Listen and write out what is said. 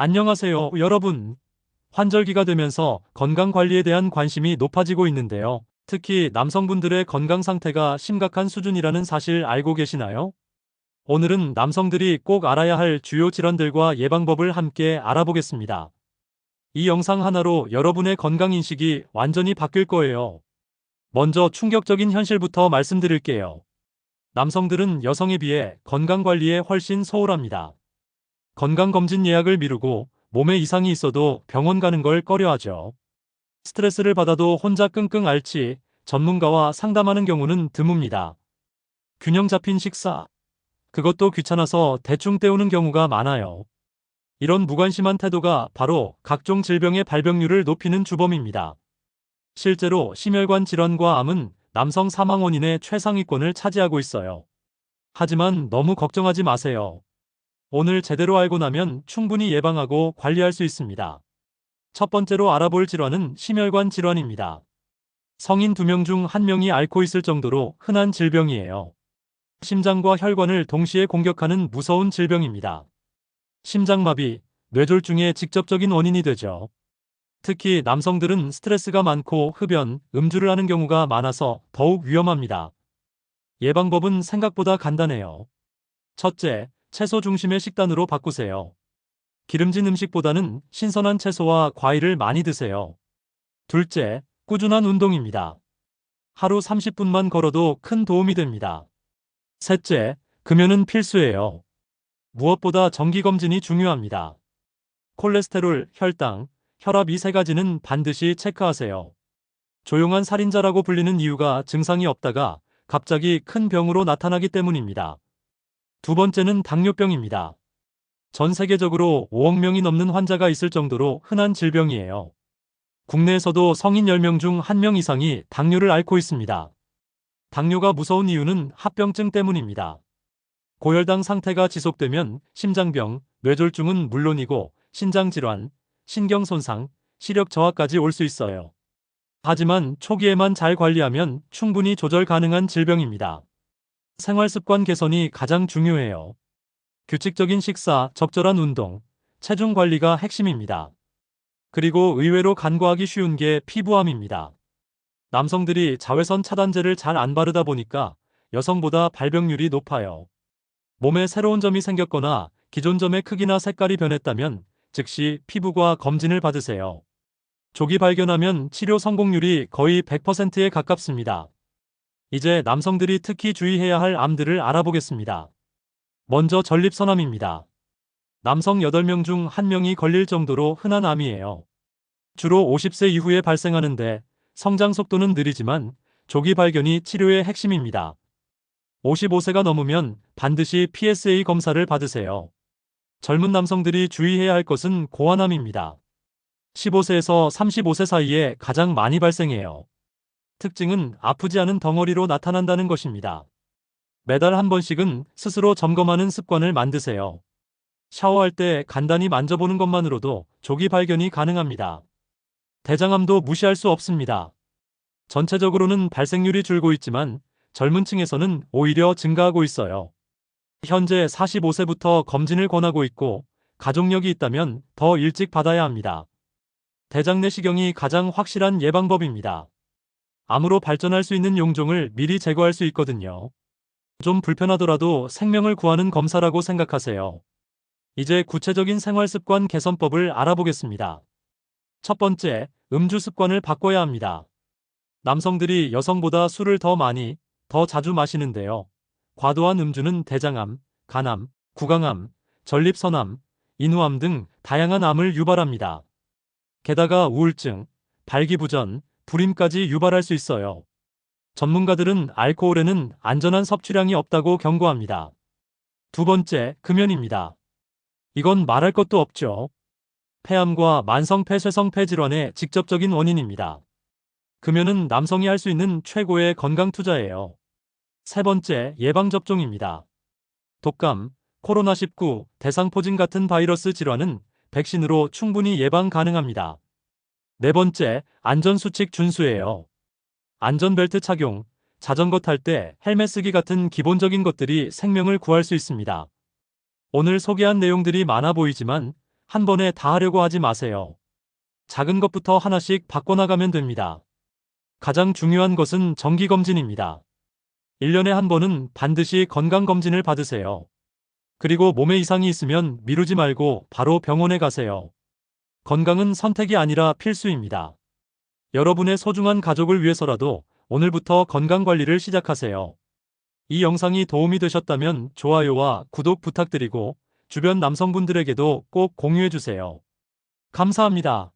안녕하세요, 여러분. 환절기가 되면서 건강 관리에 대한 관심이 높아지고 있는데요. 특히 남성분들의 건강 상태가 심각한 수준이라는 사실 알고 계시나요? 오늘은 남성들이 꼭 알아야 할 주요 질환들과 예방법을 함께 알아보겠습니다. 이 영상 하나로 여러분의 건강 인식이 완전히 바뀔 거예요. 먼저 충격적인 현실부터 말씀드릴게요. 남성들은 여성에 비해 건강 관리에 훨씬 소홀합니다. 건강검진 예약을 미루고 몸에 이상이 있어도 병원 가는 걸 꺼려하죠. 스트레스를 받아도 혼자 끙끙 앓지 전문가와 상담하는 경우는 드뭅니다. 균형 잡힌 식사. 그것도 귀찮아서 대충 때우는 경우가 많아요. 이런 무관심한 태도가 바로 각종 질병의 발병률을 높이는 주범입니다. 실제로 심혈관 질환과 암은 남성 사망 원인의 최상위권을 차지하고 있어요. 하지만 너무 걱정하지 마세요. 오늘 제대로 알고 나면 충분히 예방하고 관리할 수 있습니다. 첫 번째로 알아볼 질환은 심혈관 질환입니다. 성인 2명 중 1명이 앓고 있을 정도로 흔한 질병이에요. 심장과 혈관을 동시에 공격하는 무서운 질병입니다. 심장마비, 뇌졸중의 직접적인 원인이 되죠. 특히 남성들은 스트레스가 많고 흡연, 음주를 하는 경우가 많아서 더욱 위험합니다. 예방법은 생각보다 간단해요. 첫째, 채소 중심의 식단으로 바꾸세요. 기름진 음식보다는 신선한 채소와 과일을 많이 드세요. 둘째, 꾸준한 운동입니다. 하루 30분만 걸어도 큰 도움이 됩니다. 셋째, 금연은 필수예요. 무엇보다 정기검진이 중요합니다. 콜레스테롤, 혈당, 혈압 이 세 가지는 반드시 체크하세요. 조용한 살인자라고 불리는 이유가 증상이 없다가 갑자기 큰 병으로 나타나기 때문입니다. 두 번째는 당뇨병입니다. 전 세계적으로 5억 명이 넘는 환자가 있을 정도로 흔한 질병이에요. 국내에서도 성인 10명 중 1명 이상이 당뇨를 앓고 있습니다. 당뇨가 무서운 이유는 합병증 때문입니다. 고혈당 상태가 지속되면 심장병, 뇌졸중은 물론이고 신장질환, 신경손상, 시력 저하까지 올 수 있어요. 하지만 초기에만 잘 관리하면 충분히 조절 가능한 질병입니다. 생활 습관 개선이 가장 중요해요. 규칙적인 식사, 적절한 운동, 체중 관리가 핵심입니다. 그리고 의외로 간과하기 쉬운 게 피부암입니다. 남성들이 자외선 차단제를 잘 안 바르다 보니까 여성보다 발병률이 높아요. 몸에 새로운 점이 생겼거나 기존 점의 크기나 색깔이 변했다면 즉시 피부과 검진을 받으세요. 조기 발견하면 치료 성공률이 거의 100%에 가깝습니다. 이제 남성들이 특히 주의해야 할 암들을 알아보겠습니다. 먼저 전립선암입니다. 남성 8명 중 1명이 걸릴 정도로 흔한 암이에요. 주로 50세 이후에 발생하는데 성장 속도는 느리지만 조기 발견이 치료의 핵심입니다. 55세가 넘으면 반드시 PSA 검사를 받으세요. 젊은 남성들이 주의해야 할 것은 고환암입니다. 15세에서 35세 사이에 가장 많이 발생해요. 특징은 아프지 않은 덩어리로 나타난다는 것입니다. 매달 한 번씩은 스스로 점검하는 습관을 만드세요. 샤워할 때 간단히 만져보는 것만으로도 조기 발견이 가능합니다. 대장암도 무시할 수 없습니다. 전체적으로는 발생률이 줄고 있지만 젊은 층에서는 오히려 증가하고 있어요. 현재 45세부터 검진을 권하고 있고 가족력이 있다면 더 일찍 받아야 합니다. 대장 내시경이 가장 확실한 예방법입니다. 암으로 발전할 수 있는 용종을 미리 제거할 수 있거든요. 좀 불편하더라도 생명을 구하는 검사라고 생각하세요. 이제 구체적인 생활 습관 개선법을 알아보겠습니다. 첫 번째, 음주 습관을 바꿔야 합니다. 남성들이 여성보다 술을 더 많이, 더 자주 마시는데요. 과도한 음주는 대장암, 간암, 구강암, 전립선암, 인후암 등 다양한 암을 유발합니다. 게다가 우울증, 발기부전, 불임까지 유발할 수 있어요. 전문가들은 알코올에는 안전한 섭취량이 없다고 경고합니다. 두 번째, 금연입니다. 이건 말할 것도 없죠. 폐암과 만성 폐쇄성 폐질환의 직접적인 원인입니다. 금연은 남성이 할 수 있는 최고의 건강 투자예요. 세 번째, 예방접종입니다. 독감, 코로나19, 대상포진 같은 바이러스 질환은 백신으로 충분히 예방 가능합니다. 네 번째, 안전수칙 준수예요. 안전벨트 착용, 자전거 탈 때 헬멧 쓰기 같은 기본적인 것들이 생명을 구할 수 있습니다. 오늘 소개한 내용들이 많아 보이지만 한 번에 다 하려고 하지 마세요. 작은 것부터 하나씩 바꿔나가면 됩니다. 가장 중요한 것은 정기검진입니다. 1년에 한 번은 반드시 건강검진을 받으세요. 그리고 몸에 이상이 있으면 미루지 말고 바로 병원에 가세요. 건강은 선택이 아니라 필수입니다. 여러분의 소중한 가족을 위해서라도 오늘부터 건강관리를 시작하세요. 이 영상이 도움이 되셨다면 좋아요와 구독 부탁드리고 주변 남성분들에게도 꼭 공유해주세요. 감사합니다.